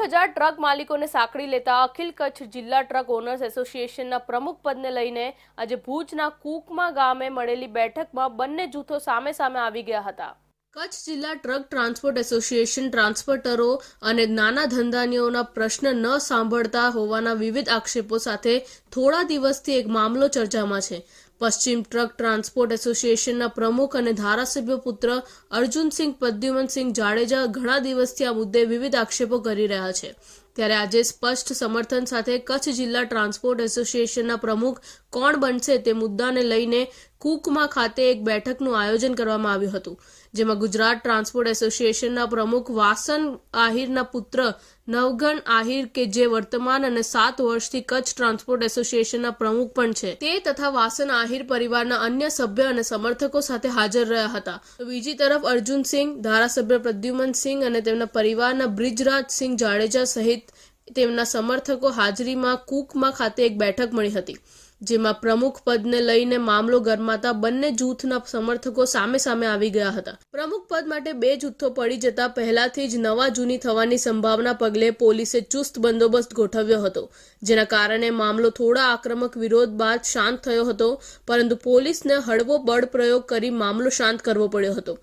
એક હજાર ટ્રક માલિકોને સાંકળી લેતા અખિલ કચ્છ જિલ્લા ટ્રક ઓનર્સ એસોસિએશનના પ્રમુખ પદને લઈને આજે ભુજના કૂકમા ગામે મળેલી બેઠકમાં બંને જૂથો સામે સામે આવી ગયા હતા. કચ્છ જિલ્લા ટ્રક ટ્રાન્સપોર્ટ એસોસિએશન ટ્રાન્સપોર્ટરો અને નાના ધંધાનીઓના પ્રશ્ન ન સાંભળતા હોવાના વિવિધ આક્ષેપો સાથે થોડા દિવસથી એક મામલો ચર્ચામાં છે. પશ્ચિમ ટ્રક ટ્રાન્સપોર્ટ એસોસિએશનના પ્રમુખ અને ધારાસભ્ય પુત્ર અર્જુનસિંહ પ્રદ્યુમનસિંહ જાડેજા ઘણા દિવસથી આ મુદ્દે વિવિધ આક્ષેપો કરી રહ્યા છે. ત્યારે આજે સ્પષ્ટ સમર્થન સાથે કચ્છ જિલ્લા ટ્રાન્સપોર્ટ એસોસિએશનના પ્રમુખ કોણ બનશે તે મુદ્દાને લઈને કુકમા ખાતે એક બેઠકનું આયોજન કરવામાં આવ્યું હતું, જેમાં ગુજરાત ટ્રાન્સપોર્ટ એસોસિએશનના પ્રમુખ વાસન આહિરના પુત્ર નવગણ આહિર, કે જે વર્તમાન અને સાત વર્ષથી કચ્છ ટ્રાન્સપોર્ટ એસોસિએશનના પ્રમુખ પણ છે. તે તથા વાસન આહિર પરિવારના અન્ય સભ્ય અને સમર્થકો સાથે હાજર રહ્યા હતા. બીજી તરફ અર્જુનસિંહ ધારાસભ્ય પ્રદ્યુમનસિંહ અને તેમના પરિવારના બ્રિજરાજસિંહ જાડેજા સહિત તેમના સમર્થકો હાજરીમાં કુકમા ખાતે એક બેઠક મળી હતી. જેમાં પ્રમુખ પદને લઈને મામલો ગરમાતા બંને જૂથના સમર્થકો સામે સામે આવી ગયા હતા. પ્રમુખ પદ માટે બે જૂથો પડી જતા પહેલાથી જ નવા જૂની થવાની સંભાવના પગલે પોલીસે ચુસ્ત બંદોબસ્ત ગોઠવ્યો હતો, જેના કારણે મામલો થોડા આક્રમક વિરોધ બાદ શાંત થયો હતો, પરંતુ પોલીસને હળવો બળ પ્રયોગ કરી મામલો શાંત કરવો પડ્યો હતો.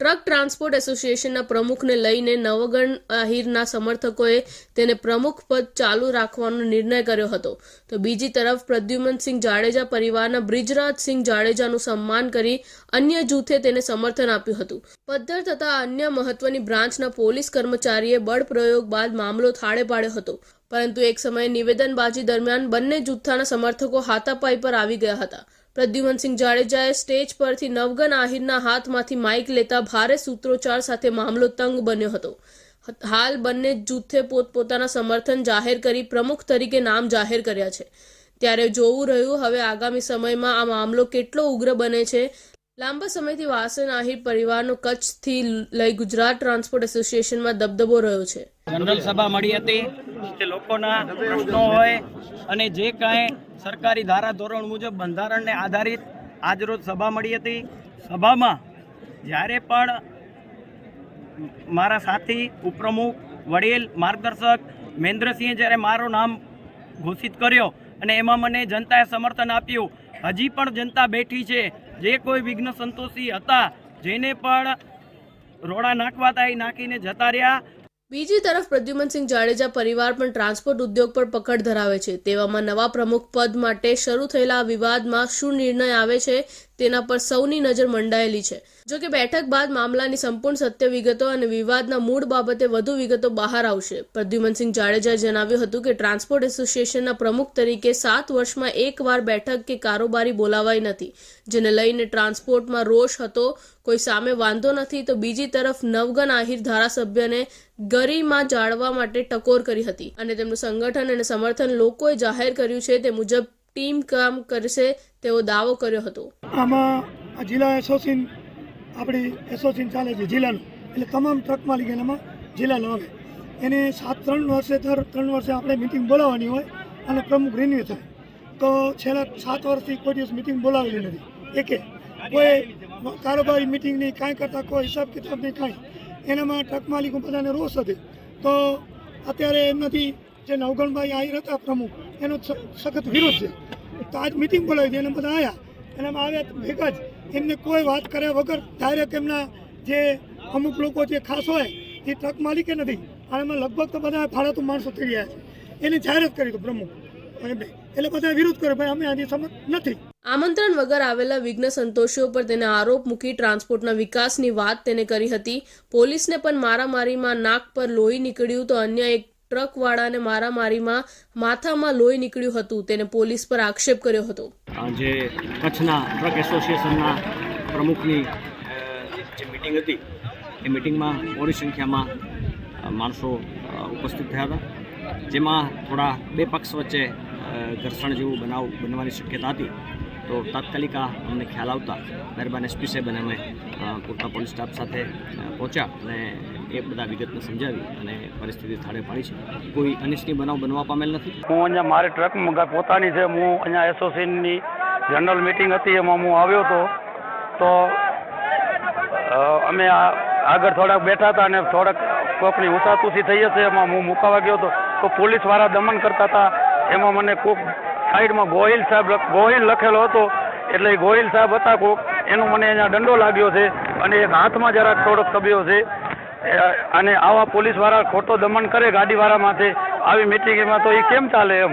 ટ્રક ટ્રાન્સપોર્ટ એસોસિએશનના પ્રમુખને લઈને નવગણ આહિરના સમર્થકોએ તેને પ્રમુખ પદ ચાલુ રાખવાનો નિર્ણય કર્યો હતો. તો બીજી તરફ પ્રદ્યુમનસિંહ જાડેજા પરિવારના બ્રિજરાજસિંહ જાડેજાનું સન્માન કરી અન્ય જૂથે તેને સમર્થન આપ્યું હતું. પદ્ધર તથા અન્ય મહત્વની બ્રાન્ચના પોલીસ કર્મચારીએ બળપ્રયોગ બાદ મામલો થાળે પાડ્યો હતો. પરંતુ એક સમયે નિવેદનબાજી દરમિયાન બંને જૂથાના સમર્થકો હાથાપાઈ પર આવી ગયા હતા. પ્રદ્યુમનસિંહ જાડેજાએ સ્ટેજ પરથી નવગન આહિરના હાથમાંથી માઇક લેતા ભારે સૂત્રોચ્ચાર સાથે મામલો તંગ બન્યો હતો. હાલ બંને જૂથે પોતપોતાના સમર્થન જાહેર કરી પ્રમુખ તરીકે નામ જાહેર કર્યા છે. ત્યારે જોવું રહ્યું, હવે આગામી સમયમાં આ મામલો કેટલો ઉગ્ર બને છે લાંબા સમયથી વાસન આહિર પરિવારનો કચ્છથી લઈ ગુજરાત ટ્રાન્સપોર્ટ એસોસિએશનમાં દબદબો રહ્યો છે. જનરલ સભા મળી હતી. તે લોકોના પ્રશ્નો હોય અને જે કાંઈ સરકારી ધારા ધોરણ મુજબ બંધારણને આધારિત આજરોજ સભા મળી હતી. સભામાં જ્યારે પણ મારા સાથી, ઉપપ્રમુખ, વડીલ, માર્ગદર્શક મહેન્દ્રસિંહે જ્યારે મારું નામ ઘોષિત કર્યો અને એમાં મને જનતાએ સમર્થન આપ્યું, હજી પણ જનતા બેઠી છે. જે કોઈ વિઘ્ન સંતોષી હતા, જેને પણ રોડા નાખવા તાઈ નાખીને જતા રહ્યા. બીજી તરફ પ્રદ્યુમનસિંહ જાડેજા પરિવાર પણ ટ્રાન્સપોર્ટ ઉદ્યોગ પર પકડ ધરાવે છે. તેવામાં નવા પ્રમુખ પદ માટે શરૂ થયેલા વિવાદમાં શું નિર્ણય આવે છે તેના પર સૌની નજર મંડાયેલી છે. જો કે બેઠક બાદ મામલાની સંપૂર્ણ સત્ય વિગતો અને વિવાદના મૂળ બાબતે વધુ વિગતો બહાર આવશે. પ્રદ્યુમનસિંહ જાડેજાએ જણાવ્યું હતું કે ટ્રાન્સપોર્ટ એસોસિએશનના પ્રમુખ તરીકે સાત વર્ષમાં એકવાર બેઠક કે કારોબારી બોલાવાઈ નથી, જેને લઈને ટ્રાન્સપોર્ટમાં રોષ હતો, કોઈ સામે વાંધો નથી તો બીજી તરફ નવગન આહિર ધારાસભ્યને ગરિમા જાળવા માટે ટકોર કરી હતી. અને તેમનું સંગઠન અને સમર્થન લોકોએ જાહેર કર્યું છે તે મુજબ ટીમ કામ કરશે તેવો દાવો કર્યો હતો. આમાં જિલ્લા એસોસિન આપણી એસોસિન ચાલે છે જિલ્લાનું. એટલે તમામ ટ્રક માલિક એનામાં જિલ્લાનો આવે એને સાત ત્રણ વર્ષે દર ત્રણ વર્ષે આપણે મિટિંગ બોલાવવાની હોય અને પ્રમુખ રિન્યુ થાય. તો છેલ્લા સાત વર્ષથી કોઈ દિવસ મિટિંગ બોલાવેલી નથી. એકે, કોઈ કારોબારી મિટિંગ નહીં, કાંઈ કરતાં કોઈ હિસાબ કિતાબ નહીં, કાંઈ. એનામાં ટ્રક માલિકો બધાને રોષ હતી તો અત્યારે એમનાથી જે નવગણભાઈ આહિર હતા પ્રમુખ એનો સખત વિરોધ છે. તો આજ મિટિંગ બોલાવી હતી એને બધા આવ્યા એનામાં આવ્યા ભેગા જ. એમને કોઈ વાત કર્યા વગર ડાયરેક્ટ એમના જે અમુક લોકો જે ખાસ હોય, એ ટ્રક માલિકે નથી. અને એમાં લગભગ તો બધા ફાળાતું માણસો થઈ ગયા છે. એને જાહેરાત કરી તો પ્રમુખ. એમને એટલે બધા વિરોધ કરે, ભાઈ અમે આજે સમજ નથી. આમંત્રણ વગર આવેલા વિઘ્ન સંતોષીઓ પર તેને આરોપ મૂકી ટ્રાન્સપોર્ટના વિકાસની વાત તેને કરી હતી. પોલીસને પણ મારામારીમાં નાક પર લોહી નીકળ્યું તો અન્ય એક ટ્રકવાળાને મારામારીમાં માથામાં લોહી નીકળ્યું હતું. તેને પોલીસ પર આક્ષેપ કર્યો હતો. જે કચ્છના ટ્રક એસોસિએશનના પ્રમુખની જે મિટિંગ હતી, એ મિટિંગમાં મોટી સંખ્યામાં માણસો ઉપસ્થિત થયા હતા. જેમાં થોડા બે પક્ષ વચ્ચે ઘર્ષણ જેવું બનાવ બનવાની શક્યતા હતી. તો તાત્કાલિક આ અમને ખ્યાલ આવતા મહેરબાન એસપી સાહેબ અને અમે પૂરતા પોલીસ સ્ટાફ સાથે પહોંચ્યા અને એ બધા વિગતને સમજાવી અને પરિસ્થિતિ થાળે પાડી છે. કોઈ અનિચ્છનીય બનાવ બનવા પામેલ નથી? હું અહીંયા મારી ટ્રક પોતાની છે. હું અહીંયા એસોસિએશનની જનરલ મિટિંગ હતી, એમાં હું આવ્યો હતો. તો અમે આગળ થોડાક બેઠા હતા અને થોડાક કોકની ઉતાતુસી થઈ હશે, એમાં હું મુકાવા ગયો હતો. તો પોલીસવાળા દમન કરતા હતા. એમાં મને કોક સાઈડમાં ગોહિલ સાહેબ ગોહિલ લખેલો હતો. એટલે ગોહિલ સાહેબ હતા કોક. એનો મને અહીંયા દંડો લાગ્યો છે અને એક હાથમાં જરાક થોડોક તબ્યો છે. અને આવા પોલીસવાળા ખોટો દમન કરે ગાડીવાળા માથે, આવી મિટિંગમાં તો એ કેમ ચાલે એમ?